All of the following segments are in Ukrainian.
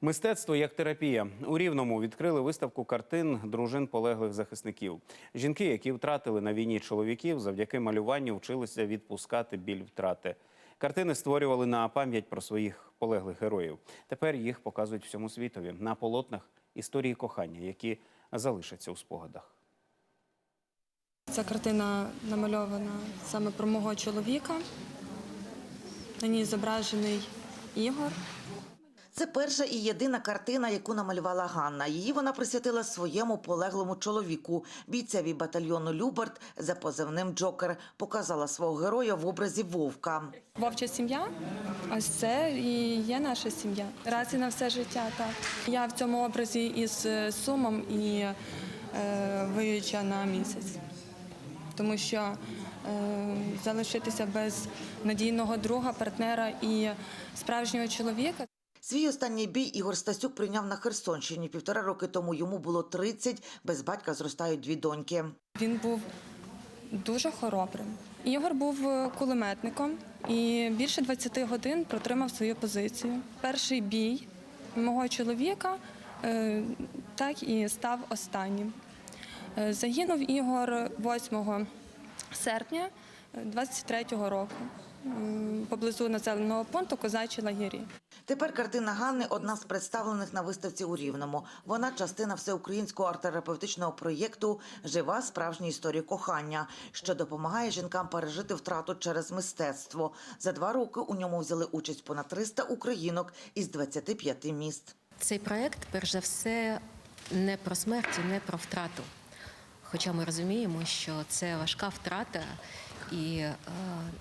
Мистецтво як терапія у Рівному відкрили виставку картин дружин полеглих захисників. Жінки, які втратили на війні чоловіків, завдяки малюванню вчилися відпускати біль втрати. Картини створювали на пам'ять про своїх полеглих героїв. Тепер їх показують всьому світові на полотнах історії кохання, які залишаться у спогадах. Ця картина намальована саме про мого чоловіка. На ній зображений Ігор. Це перша і єдина картина, яку намалювала Ганна. Її вона присвятила своєму полеглому чоловіку, бійцеві батальйону Любард за позивним Джокер. Показала свого героя в образі вовка. Вовча сім'я. Ось це і є наша сім'я. Раз і на все життя. Так я в цьому образі із е, сумом і е, виюча на місяць, тому що е, залишитися без надійного друга, партнера і справжнього чоловіка. Свій останній бій Ігор Стасюк прийняв на Херсонщині. Півтора роки тому йому було 30, без батька зростають дві доньки. Він був дуже хоробрим. Ігор був е, кулеметником і більше 20 годин протримав свою позицію. Перший бій мого чоловіка е, так і став останнім. Е, Загинув Ігор 8 серпня 23-го року поблизу населеного пункту Козачі лагері. Тепер картина Ганни одна з представлених на виставці у Рівному. Вона частина всеукраїнського арт-терапевтичного проєкту Жива справжня історія кохання, що допомагає жінкам пережити втрату через мистецтво. За два роки у ньому взяли участь понад 300 українок із 25 міст. Цей проект, перш за все, не про смерть і не про втрату. Хоча ми розуміємо, що це важка втрата, і, е,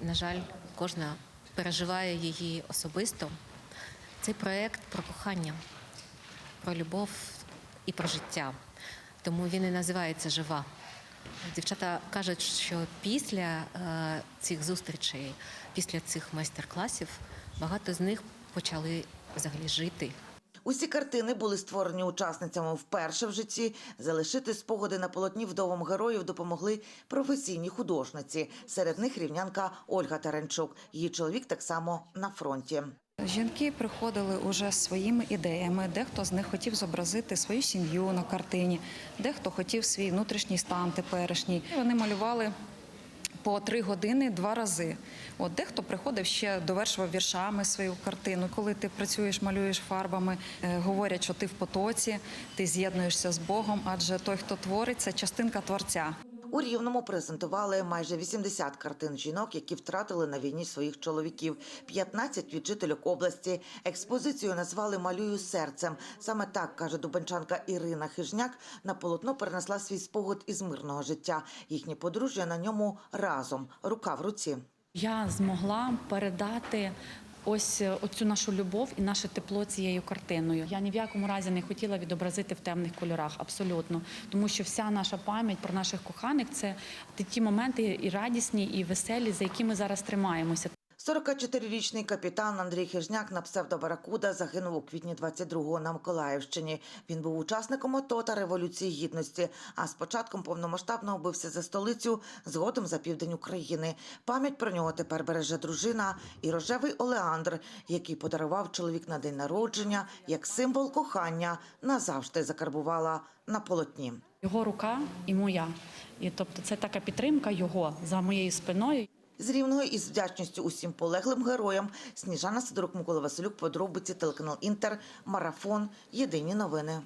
на жаль, кожна переживає її особисто. Цей проект про кохання, про любов і про життя. Тому він і називається Жива. Дівчата кажуть, що після е, цих зустрічей, після цих майстер-класів, багато з них почали взагалі жити. Усі картини були створені учасницями вперше в житті. Залишити спогади на полотні вдовам героїв допомогли професійні художниці. Серед них рівнянка Ольга Таренчук. Її чоловік так само на фронті. Жінки приходили уже своїми ідеями. Дехто з них хотів зобразити свою сім'ю на картині, дехто хотів свій внутрішній стан теперішній. Вони малювали по три години два рази. От дехто приходив ще довершував віршами свою картину. Коли ти працюєш, малюєш фарбами, е, говорять, що ти в потоці, ти з'єднуєшся з Богом, адже той, хто творить, це частинка творця. У Рівному презентували майже 80 картин жінок, які втратили на війні своїх чоловіків. 15 від жительок області. Експозицію назвали Малюю серцем. Саме так каже дубенчанка Ірина Хижняк. На полотно перенесла свій спогад із мирного життя. Їхнє подружжя на ньому разом, рука в руці. я змогла передати ось е, оцю нашу любов і наше тепло цією картиною. Я ні в якому разі не хотіла відобразити в темних кольорах, абсолютно, тому що вся наша пам'ять про наших коханих це ті моменти і радісні, і веселі, за які ми зараз тримаємося. 44-річний капітан Андрій Хижняк на псевдо Баракуда загинув у квітні 22-го на Миколаївщині. Він був учасником АТО та Революції Гідності, а з початком повномасштабного за столицю, згодом за південь України. Пам'ять про нього тепер береже дружина і рожевий Олеандр, який подарував чоловік на день народження, як символ кохання назавжди закарбувала на полотні. Його рука і моя. І тобто це така підтримка його за моєю спиною. З рівного із вдячністю усім полеглим героям Сніжана Сидорук, Микола Василюк, подробиці, телеканал Інтер, Марафон, Єдині новини.